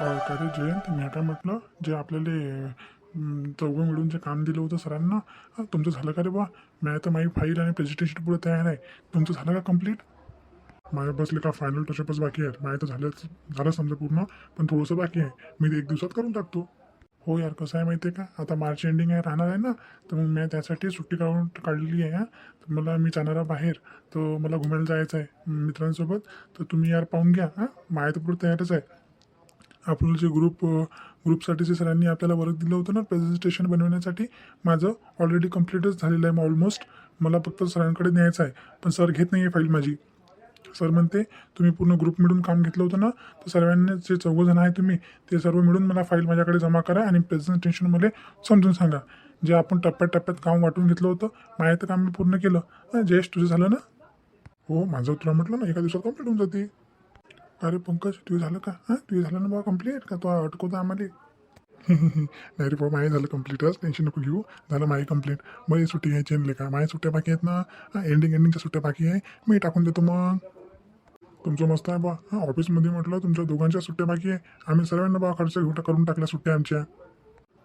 अं, का रे जयंत मी काय म्हटलं जे आपल्याला चौघं मिळून जे काम दिलं होतं सरांना तुमचं झालं का रे बा मी तर माझी फाईल आणि प्रेझेंटेशन पुढे तयार आहे. तुमचं झालं का कंप्लीट माझ्या बसले का फायनल टचअपच बाकी आहेत. माझ्या तर झालंच झालं समजा पूर्ण पण थोडंसं बाकी आहे. मी ते एक दिवसात करून टाकतो. हो यार कसं आहे माहिती आहे का? आता मार्च एंडिंग आहे राहणार आहे ना? तर मग मी त्यासाठी सुट्टी काढून काढलेली आहे तर मला मी जाणार आहे बाहेर. तर मला घुमायला जायचं आहे मित्रांसोबत. तर तुम्ही यार पाहून घ्या हां. माझ्या तर पुढे तयारच आहे. आपलं जे ग्रुप ग्रुपसाठी जे सरांनी आपल्याला वर्क दिलं होतं ना प्रेझेंटेशन बनवण्यासाठी माझं ऑलरेडी कम्प्लीटच झालेलं आहे ऑलमोस्ट मला फक्त सरांकडे न्यायचं आहे पण सर घेत नाही आहे फाईल माझी. सर म्हणते तुम्ही पूर्ण ग्रुप मिळून काम घेतलं होतं ना तर सर्वांनी जे चौघजण आहे तुम्ही ते सर्व मिळून मला फाईल माझ्याकडे जमा करा आणि प्रेझेंटेशन मला समजून सांगा. जे आपण टप्प्यात टप्प्यात काम वाटून घेतलं होतं माझं तर काम मी पूर्ण केलं. जयेश तुझं झालं ना? हो माझं तुला म्हटलं ना एका दिवसात कंप्लीट होऊन जाते. अरे पंकज तू झालं का? हां? तू झालं ना बा कंप्लीट का तो अटकवता आम्हाला? नाही रे बाबा माझं झालं कम्प्लीटच टेन्शन नको घेऊ. झालं माझी कंप्लीट मग सुट्टी घ्यायची आणले का? माझ्या सुट्ट्या बाकी आहेत ना? एंडिंग एंडिंगच्या सुट्ट्या बाकी आहे. मी टाकून देतो मग. तुमचं मस्त आहे बा. हां? ऑफिसमध्ये म्हटलं तुमच्या दोघांच्या सुट्ट्या बाकी आहे. आम्ही सर्वांना बा खर्च घेऊन करून टाकल्या सुट्ट्या आमच्या.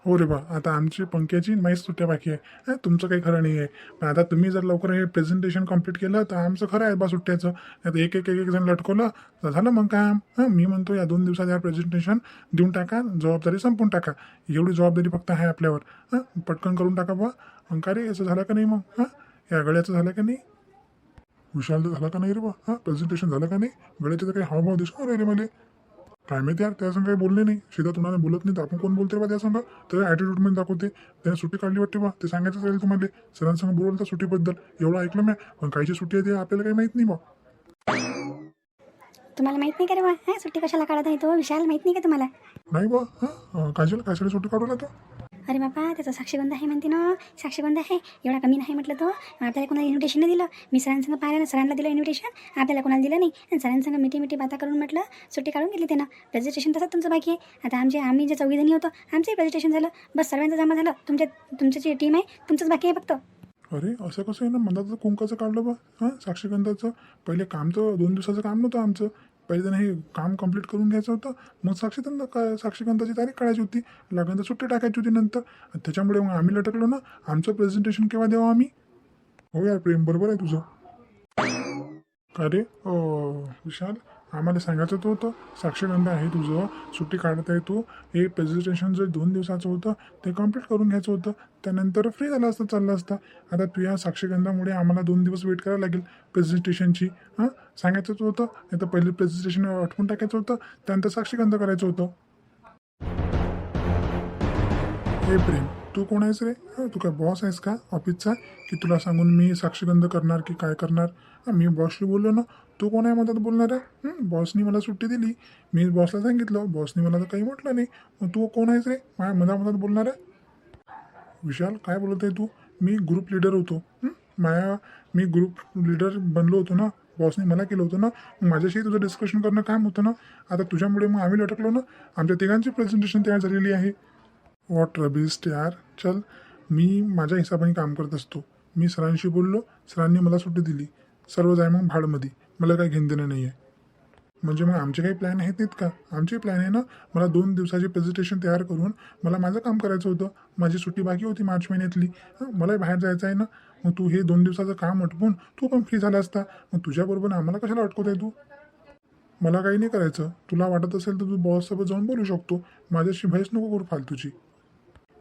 हो रे बा आता आमची पंख्याची माहीत सुट्ट्या बाकी आहे. तुमचं काही खरं नाही आहे पण आता तुम्ही जर लवकर हे प्रेझेंटेशन कंप्लीट केलं तर आमचं खरं आहे बा सुट्ट्याचं. आता एक एक एक एक जण लटकवलं तर झालं मग काम हां मी म्हणतो या दोन दिवसात या प्रेझेंटेशन देऊन टाका जबाबदारी संपून टाका. एवढी जबाबदारी फक्त आहे आपल्यावर. हां पटकन करून टाका बा मग का रे झालं का नाही मग? हां या गळ्याचं झालं का नाही? विशाल झालं झाला का नाही रे बा हां प्रेझेंटेशन झालं का नाही? गळ्याचं तर काही हावभाव दिसून राहिले मला. काय माहिती यार त्या संग काही बोलले नाही. सीधा तुम्हाला बोलत नाही. तर आपण कोण बोलते बा त्या संग तर ॲटिट्यूडमध्ये दाखवते. त्याने सुट्टी काढली वाटते बा. ते सांगायचं राहील तुम्हाला. सरांसंग बोलवलं तर सुट्टीबद्दल. एवढं ऐकलं मी. पण कायची सुट्टी आहे ते आपल्याला काही माहीत नाही बा. तुम्हाला माहीत नाही का रे बा? हां सुट्टी कशाला काढत आहे तो? विशाल माहीत नाही का तुम्हाला? नाही बा. हां काजल कशाला सुट्टी काढू तर अरे बाबा त्याचा साक्षीगंध आहे म्हणते ना. साक्षीगंध आहे. एवढा कमी नाही म्हटलं तो. आपल्याला कोणाला इन्व्हिटेशन नाही दिलं. मी सरांसंग पाहिलं ना सरांना दिलं इन्व्हिटेशन आपल्याला कोणाला दिलं नाही. आणि सरांसंग मिठी मिठी बाता करून म्हटलं सुट्टी काढून घेतली त्यानं. प्रेझेंटेशन तसंच तुमचं बाकी आहे. आता आमचे आम्ही जे चौघीजणी होतो आमचंही प्रेझेंटेशन झालं. बस सर्वांचं जमा झालं. तुमच्या तुमची जी टीम आहे. तुमचंच बाकी आहे फक्त. अरे असं कसं आहे ना? मंदाचं कुंकाचं काढलं बा. हां साक्षीगंधाचं. पहिले काम तर दोन दिवसाचं काम नव्हतं आमचं. पहिले त्यांना हे काम कंप्लीट करून घ्यायचं होतं. मग साक्षीगंध का साक्षीगंधाची तारीख काढायची होती. लागण सुट्टी टाकायची होती नंतर. त्याच्यामुळे मग आम्ही लटकलो ना. आमचं प्रेझेंटेशन केव्हा द्यावं आम्ही? हो यार प्रेम बरोबर आहे तुझं. का रे? विशाल? आम्हाला सांगायचं तर होतं साक्षीगंध आहे तुझं सुट्टी काढत आहे तू. हे प्रेझेंटेशन जे दोन दिवसाचं होतं ते कंप्लीट करून घ्यायचं होतं. त्यानंतर फ्री झालं असतं चाललं असतं. आता तू या साक्षीगंधामुळे आम्हाला दोन दिवस वेट करायला लागेल प्रेझेंटेशनची हां? सांगायचंच होतं नाही तर पहिले प्रेझेंटेशन आठवून टाकायचं होतं त्यानंतर साक्षीगंध करायचं होतं. हे प्रेम. तू कोण आहेस रे? तू काय बॉस आहेस का? ऑफिसचा की तुला सांगून मी साक्षीगंध करणार की काय करणार? मी बॉसशी बोललो ना तू कोण आहे मदत बोलणार? आहे बॉसनी मला सुट्टी दिली. मी बॉसला सांगितलं बॉसनी मला तर काही म्हटलं नाही. मग तू कोण आहेस रे? माझ्या मधा मधात बोलणार? आहे विशाल काय बोलत आहे तू? मी ग्रुप लिडर होतो. माया मी ग्रुप लिडर बनलो होतो ना बॉसने मला केलं होतं ना माझ्याशी तुझं डिस्कशन करणं काम होतं ना. आता तुझ्यामुळे मग आम्ही लटकलो ना. आमच्या तिघांची प्रेझेंटेशन तयार झालेली आहे. वॉट रबिस्ट यार. चल मी माझ्या हिशोबाने काम करत असतो. मी सरांशी बोललो सरांनी मला सुट्टी दिली. सर्व जाय मग भाडमध्ये मला काही घेणं देणं नाही आहे म्हणजे मग आमचे काही प्लॅन आहेत नाहीत का आमचे प्लॅन आहे ना मला दोन दिवसाचे प्रेझेंटेशन तयार करून मला माझं काम करायचं होतं. माझी सुट्टी बाकी होती मार्च महिन्यातली. मला मलाही बाहेर जायचं आहे ना. मग तू हे दोन दिवसाचं काम अटपून तू पण फ्री झाला असता. मग तुझ्याबरोबर आम्हाला कशाला अटकवत आहे तू? मला काही नाही करायचं. तुला वाटत असेल तर तू बॉससोबत जाऊन बोलू शकतो. माझ्याशी भयस नको करू फालतूची.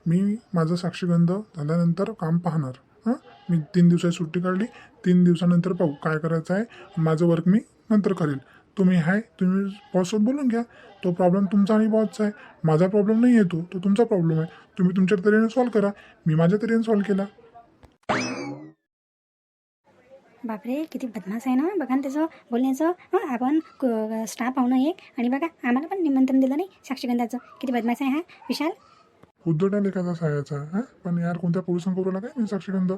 मी माझं साक्षीगंध झाल्यानंतर काम पाहणार. हां? मी तीन दिवसाची सुट्टी काढली. तीन दिवसानंतर पाहू काय करायचं आहे. माझं वर्क मी नंतर करेल. तुम्ही आहे तुम्ही बॉससोबत बोलून घ्या. तो प्रॉब्लेम तुमचा आणि बॉसचा आहे. माझा प्रॉब्लेम नाही येतो तो तुमचा प्रॉब्लेम आहे. तुम्ही तुमच्या तऱ्हेने सॉल्व करा. मी माझ्या तऱ्हेने सॉल्व केला. बापरे किती बदमाश आहे ना? बघा ना त्याचं बोलण्याचं. आपण स्टाफ आहो ना एक. आणि बघा आम्हाला पण निमंत्रण दिलं नाही साक्षीगंधाचं. किती बदमाश आहे हा? विशाल? उद्धटाला लेखाचा सायाचा हां? पण यार कोणत्या पोलिसांकडून काय मी साक्षीगंध.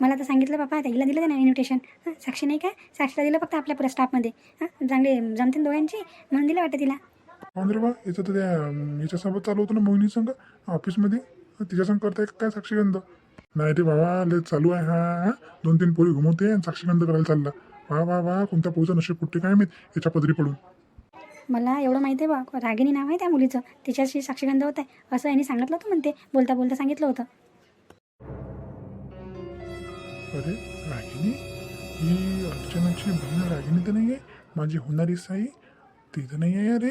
मला तर सांगितलं बाबा त्याला दिलं त्यानं इन्व्हिटेशन हां साक्षी नाही का? साक्षीला दिलं फक्त आपल्या पुऱ्या स्टाफमध्ये हां चांगले जमतील दोघांची? म्हणून दिलं वाटतं तिला. रे बा याचं तर त्या याच्यासोबत चालू होतं ना मोहिनी संघ ऑफिसमध्ये? तिच्या संग करताय काय साक्षीगंध? नाही रे बाबा लय चालू आहे हा हा. दोन तीन पोरी घुमवते आणि साक्षीगंध करायला चालला. वा वा वा कोणत्या पोरीचं नशीब कुठे काय माहीत? याच्या पदरी पडून मला एवढं माहिती आहे बा रागिनी नाव आहे त्या मुलीचं. तिच्याशी साक्षीगंध होत आहे. असं यांनी सांगितलं होतं म्हणते. बोलता बोलता सांगितलं होतं. अरे रागिनी ही अर्चनाची बहीण रागिनी तर नाही आहे माझी होणारी साई ती तर नाही आहे अरे.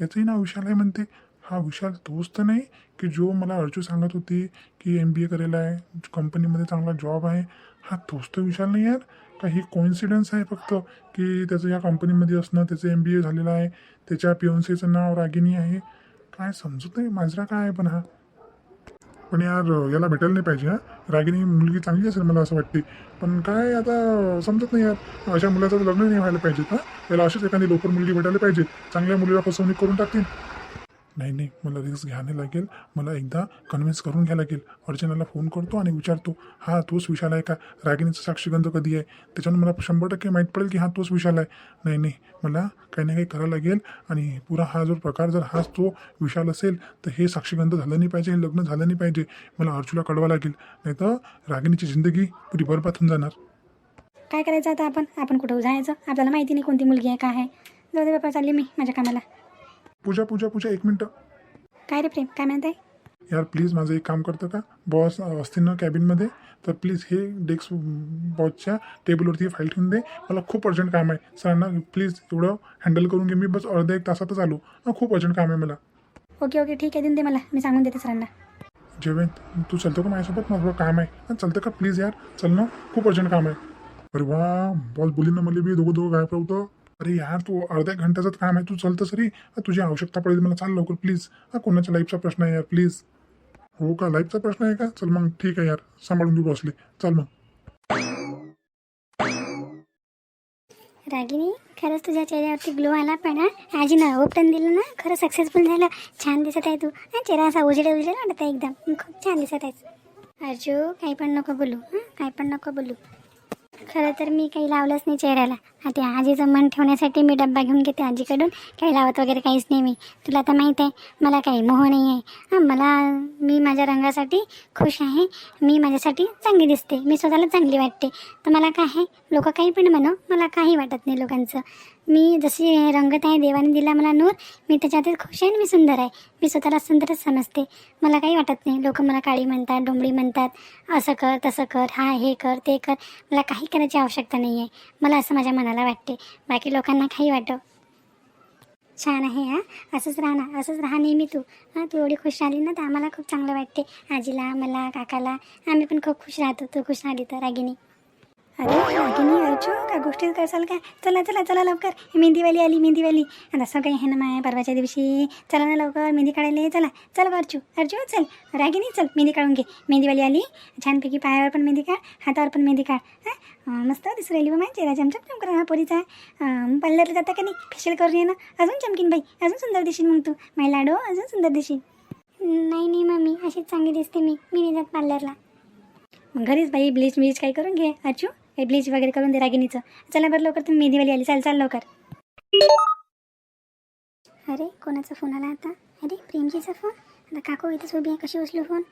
याचंही नाव विशाल आहे म्हणते. हा विशाल तोच तर नाही की जो मला अर्जू सांगत होती की एम बी ए करेला आहे कंपनीमध्ये चांगला जॉब आहे. हा तोच तर विशाल नाही यार काही कोइन्सिडन्स आहे फक्त की त्याचं या कंपनीमध्ये असणं त्याचं एम बी ए झालेलं आहे. त्याच्या पिओन्सीचं नाव रागिनी आहे. काय समजत नाही माझरा काय आहे पण हा. पण यार याला भेटायला नाही पाहिजे हा. रागिनी मुलगी चांगली असेल मला असं वाटते. पण काय आता समजत नाही यार. अशा मुलाचं लग्न नाही व्हायला पाहिजे हा. याला अशीच एखादी लवकर मुलगी भेटायला पाहिजे. चांगल्या मुलीला फसवणूक करून टाकतील. नाही नाही मला रिस्क घ्यायला लागेल. मला एकदा कन्व्हिन्स करून घ्यायला लागेल. अर्चनाला फोन करतो आणि विचारतो हा तोच विशाल आहे का? रागिणीचा साक्षीगंध कधी आहे? त्याच्यानं मला शंभर टक्के माहीत पडेल की हा तोच विशाल आहे. नाही नाही मला काही ना काही करावं लागेल आणि पुरा हा जो प्रकार जर हाच तो विशाल असेल तर हे साक्षीगंध झालं नाही पाहिजे हे लग्न झालं नाही पाहिजे. मला अर्जुला कळवा लागेल. नाही तर रागिणीची जिंदगी पुरी बरबाद होऊन जाणार. काय करायचं आता आपण? आपण कुठं जायचं? आपल्याला माहिती नाही कोणती मुलगी आहे काय आहे. जाऊ दे बापा चालली मी माझ्या कामाला. पूजा पूजा पूजा एक मिनटं. काय रे प्रेम? काय म्हणत आहे यार प्लीज माझं एक काम करतं का? बॉस असतील ना कॅबिनमध्ये तर प्लीज हे डेस्क बॉसच्या टेबलवरती फाईल ठेवून दे. मला खूप अर्जंट काम आहे. सरांना प्लीज एवढं हँडल करून घे. मी बस अर्ध्या एक तासातच आलो. हा खूप अर्जंट काम आहे मला. ओके ओके ठीक आहे. देऊन दे मला. मी सांगून देते सरांना. जेवेन तू चलतो का माझ्यासोबत? मला थोडं काम आहे. हा चलतं का? प्लीज यार. चल ना. खूप अर्जंट काम आहे. अरे वा. बॉस बोली ना मला. बी दोघं दोघं गायब होतं. अरे यार तू अर्ध्या घंट्याचं काम आहे तू चलतं सरी. तुझी आवश्यकता पडेल मला चाल लवकर प्लीज हा कोणाच्या लाईफचा प्रश्न आहे यार प्लीज हो का लाईफचा प्रश्न आहे का? चल मग ठीक आहे यार. सांभाळून घेऊ बसले चल मग. रागिनी खरंच तुझ्या चेहऱ्यावरती ग्लो आला पण हा? आजी ना ओपटन दिलं ना खरं सक्सेसफुल झालं. छान दिसत आहे तू. हा चेहरा असा उजेडा उजेडा वाटत आहे एकदम. खूप छान दिसत आहेस. अर्जू काही पण नको बोलू हां? काही पण नको बोलू. खरं तर मी काही लावलंच नाही चेहऱ्याला. आता आजीचं मन ठेवण्यासाठी मी डब्बा घेऊन घेते आजीकडून. काही लावत वगैरे काहीच नाही मी. तुला तर माहीत आहे मला काही मोह नाही आहे. हां मला मी माझ्या रंगासाठी खुश आहे. मी माझ्यासाठी चांगली दिसते. मी स्वतःला चांगली वाटते. तर मला काय आहे? लोक काही पण म्हणो मला काही वाटत नाही लोकांचं. मी जशी रंगत आहे देवाने दिला मला नूर मी त्याच्यातच खुश आहे आणि मी सुंदर आहे. मी स्वतःला सुंदरच समजते. मला काही वाटत नाही. लोक मला काळी म्हणतात डोंबळी म्हणतात असं कर तसं कर हा हे कर ते कर. मला काही करायची आवश्यकता नाही आहे मला असं माझ्या मनाला वाटते. बाकी लोकांना काही वाटो. छान आहे हा. असंच राहा ना असंच राहा नेहमी तू. हां तू एवढी खुश राहिली ना तर आम्हाला खूप चांगलं वाटते. आजीला मला काकाला. आम्ही पण खूप खुश राहतो. तू खुश राहिली तर रागिनी. अरे रागिनी अर्जू काय गोष्टी करसाल काय? चला चला चला लवकर. मेहंदीवाली आली मेहंदीवाली असं काही आहे ना माय परवाच्या दिवशी. चला ना लवकर मेहंदी काढायला चला चल गं अर्जू अर्जू चल. रागिनी चल मेहंदी काढून घे. मेहंदीवाली आली. छानपैकी पायावर पण मेहंदी काढ हातावर पण मेहंदी काढ. हां? मस्त दिसू राहिली बा माझ्या चेहरा चमचम चमकरा हा पोरीचा. पार्लरला जाता का नाही? फेशियल करून ये ना. अजून चमकीन बाई. अजून सुंदर दिशील मग तू. माझी लाडो अजून सुंदर दिशील नाही नाही मम्मी. अशीच चांगली दिसते मी. मी नाही जात पार्लरला. मग घरीच बाई ब्लीच ब्लीच काही करून घे. अर्जू हे ब्लीच वगैरे करून दे रागिनीचं चला बरं लवकर तुम्ही मेहंदीवाली आली. चाल चाल लवकर. अरे कोणाचा फोन आला आता? अरे प्रेमजीचा फोन आता काकू इथेच उभी आहे. कशी उचलू फोन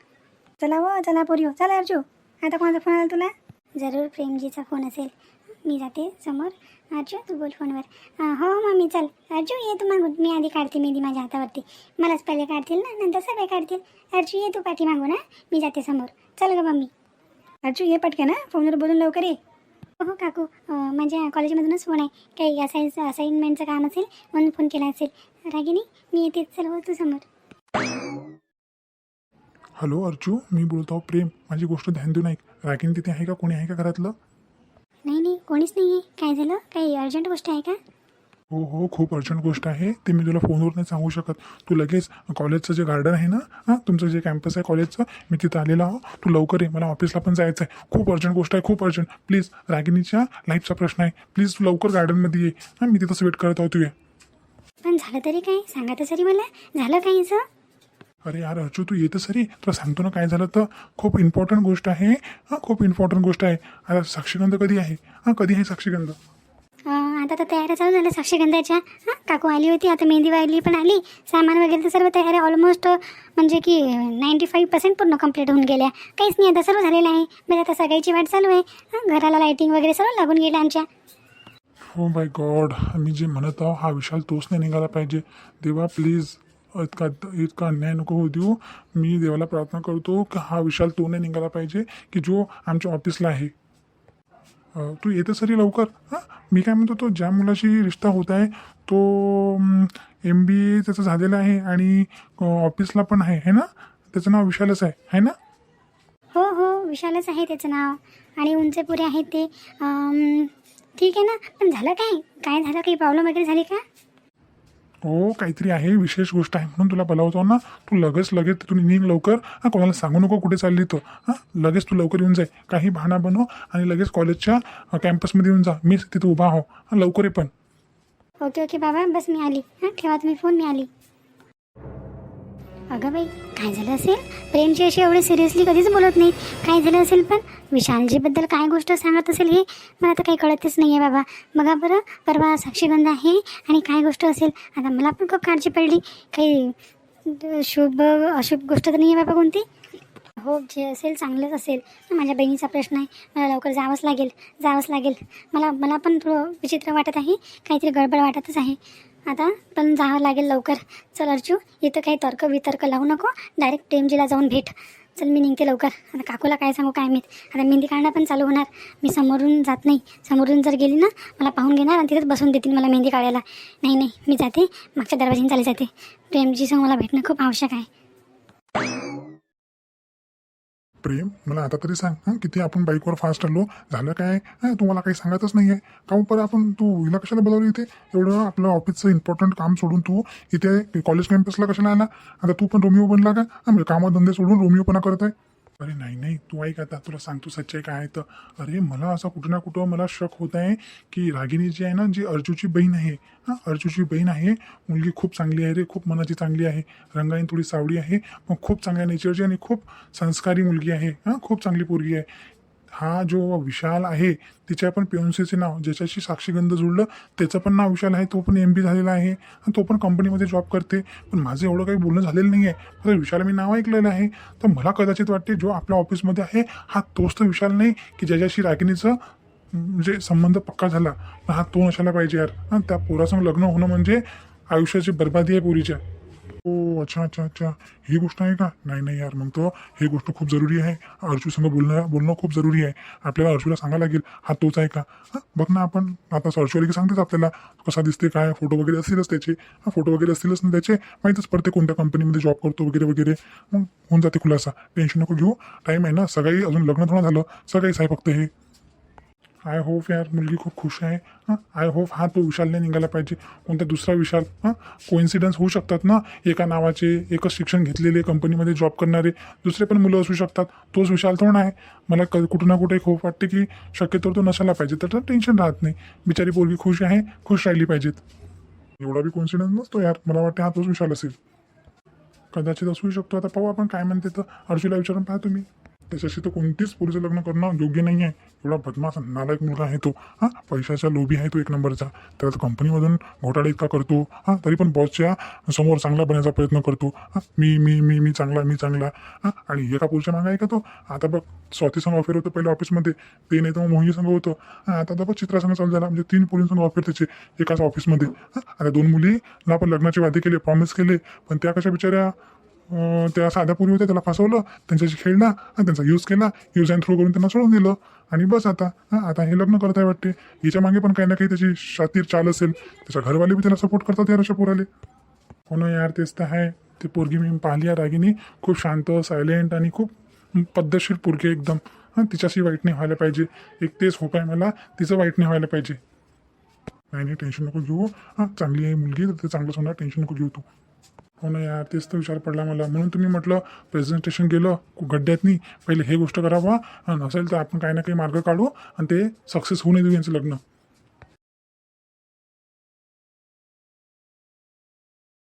चला व चला पोरिओ हो. चला अर्जू. आता कोणाचा फोन आला तुला? जरूर प्रेमजीचा फोन असेल. मी जाते समोर. अर्जू तू बोल फोनवर. हो मम्मी चल. अर्जू ये तू मागून. मी आधी काढते मेहंदी माझ्या हातावरती. मलाच पहिले काढतील ना? नंतर सगळे काढतील. अर्जू ये तू पाठी मागून ना मी जाते समोर. चल ग मम्मी. अर्जू ये पटकन ना फोनवर बोलून लवकर ये. हो काकू. माझ्या कॉलेजमधूनच फोन आहे. काही असाइन असाइनमेंटचं काम असेल म्हणून फोन केला असेल. रागिनी मी येते चल हो तू समोर. हॅलो अर्जू मी बोलतो आहो प्रेम. माझी गोष्ट ध्यान देऊ नाही रागिनी तिथे आहे का? कोणी आहे का घरातलं? नाही नाही कोणीच नाही आहे काय झालं? काही अर्जंट गोष्ट आहे का? हो हो खूप अर्जंट गोष्ट आहे. ते मी तुला फोनवर नाही सांगू शकत. तू लगेच कॉलेजचं जे गार्डन आहे ना हां तुमचं जे कॅम्पस आहे कॉलेजचं मी तिथं आलेलो आहो. तू लवकर ये मला ऑफिसला पण जायचं आहे खूप अर्जंट गोष्ट आहे खूप अर्जंट. प्लीज रागिनीच्या लाईफचा प्रश्न आहे. प्लीज तू लवकर गार्डनमध्ये ये. हां मी तिथंच वेट करत आहो तू ये. पण झालं तरी काय? सांगा तर सरी मला. झालं काहीचं अरे यार अर्जू तू येतं सरी? तुला सांगतो ना काय झालं तर खूप इम्पॉर्टंट गोष्ट आहे. हां खूप इम्पॉर्टंट गोष्ट आहे. आता साक्षीगंध कधी आहे? हां कधी आहे साक्षीगंध? आता तर तयाऱ्या चालू झाल्या. साक्षीगंधाच्या. हां काकू आली होती आता मेहंदी वाहिली पण आली. सामान वगैरे तर सर्व तयाऱ्या ऑलमोस्ट म्हणजे की नाईंटी फाईव्ह पर्सेंट पूर्ण कंप्लीट होऊन गेल्या. काहीच नाही आता सर्व झालेलं आहे. म्हणजे आता सगळ्याची वाट चालू आहे. हां घराला लाईटिंग वगैरे सर्व लागून गेल्या आमच्या. हो बाय गॉड मी जे म्हणत आहो हा विशाल तोच नाही निघाला पाहिजे. देवा प्लीज इतका इतका अन्याय नको होऊ देऊ. मी देवाला प्रार्थना करतो की हा विशाल तो नाही निघाला पाहिजे की जो आमच्या ऑफिसला आहे. तू येते सरी लवकर. हां? मी काय म्हणतो तो ज्या मुलाशी रिश्ता होत आहे तो एम बी ए त्याचं झालेलं आहे आणि ऑफिसला पण आहे है ना? त्याचं नाव विशालच आहे है ना? हो हो विशालच आहे त्याचं नाव. आणि उंच पुरे आहेत ते ठीक आहे ना? पण झालं काय? काय झालं? काही प्रॉब्लेम वगैरे झाली का? हो काहीतरी आहे विशेष गोष्ट आहे म्हणून तुला बोलावतो ना. तू लगेच लगेच तिथून निघ लवकर. हां कोणाला सांगू नको कुठे चालली तो. हां लगेच तू लवकर येऊन जाय. काही बहाणा बनव आणि लगेच कॉलेजच्या कॅम्पसमध्ये येऊन जा. मीच तिथे उभा हो लवकर ये पण. ओके ओके बाबा. बस मी आली. हां ठेवा तुम्ही फोन मी आली. अगं बाई काय झालं असेल? प्रेमची अशी एवढी सिरियसली कधीच बोलत नाही. काय झालं असेल पण? विशालजीबद्दल काय गोष्ट सांगत असेल हे? मला तर काही कळतच नाही आहे बाबा. बघा बरं परवा साक्षीगंध आहे आणि काय गोष्ट असेल? आता मला पण खूप काळजी पडली. काही शुभ अशुभ गोष्ट तर नाही आहे बाबा कोणती? हो जे असेल चांगलंच असेल. माझ्या बहिणीचा प्रश्न आहे. मला लवकर जावंच लागेल. जावंच लागेल. मला मला पण थोडं विचित्र वाटत आहे. काहीतरी गडबड वाटतच आहे. आता पण जावं लागेल लवकर. चल अर्जू इथं काही तर्क वितर्क लावू नको. डायरेक्ट प्रेमजीला जाऊन भेट. चल मी निघते लवकर. आता काकूला काय सांगू काय माहीत. आता मेहंदी काढणं पण चालू होणार. मी समोरून जात नाही. समोरून जर गेली ना मला पाहून घेणार आणि तिथेच बसून देतील मला मेहंदी काढायला. नाही नाही मी जाते. मागच्या दरवाजाने चालली जाते. प्रेमजी मला भेटणं खूप आवश्यक आहे. प्रेम? मला आता तरी सांग हां? किती आपण बाईकवर फास्ट आलो झालं काय? हां? तुम्हाला काही सांगतच नाही आहे का हो, पर आपण तू हिला कशाला बोलावली इथे? एवढं आपलं ऑफिसचं इम्पॉर्टंट काम सोडून तू इथे कॉलेज कॅम्पसला कशाला आला? आता तू पण रोमिओ बनला का? हां म्हणजे कामधंदे सोडून रोमिओपणा करत आहे. अरे नाही नाही तू ऐक आता तुला सांगतो सच्चाई काय आहे तर. अरे मला असं कुठं ना कुठं मला शक होत आहे की रागिनी जी आहे ना जी अर्जूची बहीण आहे हां अर्जूची बहीण आहे मुलगी खूप चांगली आहे रे खूप मनाची चांगली आहे रंगाईन थोडी सावडी आहे मग खूप चांगल्या नेचरची आणि खूप संस्कारी मुलगी आहे हां खूप चांगली पोरगी आहे. हा जो विशाल आहे तिच्या पण पीएमसीचे नाव ज्याच्याशी साक्षीगंध जुळलं त्याचं पण नाव विशाल आहे तो पण एम बी झालेला आहे आणि तो पण कंपनीमध्ये जॉब करते. पण माझं एवढं काही बोलणं झालेलं नाही आहे तर विशाल मी नाव ऐकलेलं आहे. तर मला कदाचित वाटते जो आपल्या ऑफिसमध्ये आहे हा तोच तर विशाल नाही की ज्याच्याशी रागिणीचं म्हणजे संबंध पक्का झाला. हा तो नसायला पाहिजे यार. त्या पोरासंग लग्न होणं म्हणजे आयुष्याची बर्बादी आहे पोरीच्या. ओ अच्छा अच्छा अच्छा. ही गोष्ट आहे का? नाही नाही यार. मग तो ही गोष्ट खूप जरुरी आहे. अर्जू संग बोलणं बोलणं खूप जरुरी आहे. आपल्याला अर्जूला सांगायला लागेल हा तोच आहे का? हां बघ ना आपण. आता सर्च की सांगतेच आपल्याला. कसा दिसते काय? फोटो वगैरे असतीलच त्याचे. फोटो वगैरे असतीलच ना त्याचे. माहीतच पडते कोणत्या कंपनीमध्ये जॉब करतो वगैरे वगैरे. मग होऊन जाते खुलासा. टेन्शन नको घेऊ. टाईम आहे ना. सगळी अजून लग्न थोडं झालं. सगळीच आहे फक्त हे. आय होप यार मुलगी खूप खुश आहे. हां? आय होप हा तो नाही निघाला पाहिजे. कोणता दुसरा विशाल? हां? कोइन्सिडन्स होऊ शकतात ना? एका नावाचे एकच शिक्षण घेतलेले कंपनीमध्ये जॉब करणारे दुसरे पण मुलं असू शकतात. तोच विशाल थोडा आहे. मला क कुठं ना कुठे खूप वाटते की शक्यतो तो नसायला पाहिजे. तर टेन्शन राहत नाही. बिचारी पोरगी खुश आहे खुश राहिली पाहिजेत. एवढा बी कोइन्सिडन्स नसतो यार. मला वाटते हा तोच विशाल असेल. कदाचित असू शकतो. आता पाहू आपण काय म्हणते तर. अर्जुला विचारून पाहा तुम्ही. त्याच्याशी तर कोणतीच पोरीचं लग्न करणं योग्य नाही आहे एवढा बदमाश नालायक मुलगा आहे तो. हां पैशाचा लोभी आहे तो एक नंबरचा. त्याला तर कंपनीमधून घोटाळा इतका करतो. हां तरी पण बॉसच्या समोर चांगला बनायचा प्रयत्न करतो. हां मी मी मी मी चांगला मी चांगला. हां आणि एका पुरुषा मागा आहे का तो. आता बघ स्वाती संघ ऑफर होतं पहिले ऑफिसमध्ये ते नाही तर मग मोहिनी संघ होतं. हां आता तर बघ चित्रा संघ चालू झाला. म्हणजे तीन पोरींसंग ऑफर त्याचे एकाच ऑफिसमध्ये हां आता दोन मुलीला आपण लग्नाचे वादे केले प्रॉमिस केले. पण त्या कशा बिचाऱ्या अं, त्या साध्या पूर्वी होत्या त्याला फसवलं त्यांच्याशी खेळला आणि त्यांचा यूज केला. यूज अँड थ्रो करून त्यांना सोडून दिलं. आणि बस आता हां आता हे लग्न करत आहे वाटते. हिच्या मागे पण काही ना काही त्याची शातीर चाल असेल. त्याच्या घरवाले बी त्याला सपोर्ट करतात यार अशा पोराले. हो ना यार तेच तर आहे. ते पोरगी मी पाहिली आहे रागिनी खूप शांत सायलेंट आणि खूप पद्धतशीर पोरगी आहे एकदम. हां तिच्याशी वाईट नाही व्हायला पाहिजे. एक तेच होप आहे मला तिचं वाईट नाही व्हायला पाहिजे. नाही नाही टेन्शन नको घेऊ. हां चांगली आहे मुलगी तर ते चांगलंच होणार. टेन्शन नको घेऊ तू. हो ना यार तेच तर विचार पडला मला. म्हणून तुम्ही म्हटलं प्रेझेंटेशन गेलं गड्ड्यात नाही पहिले हे गोष्ट करावा आणि नसेल तर आपण काही ना काही मार्ग काढू आणि ते सक्सेस होऊ नये देऊ यांचं लग्न.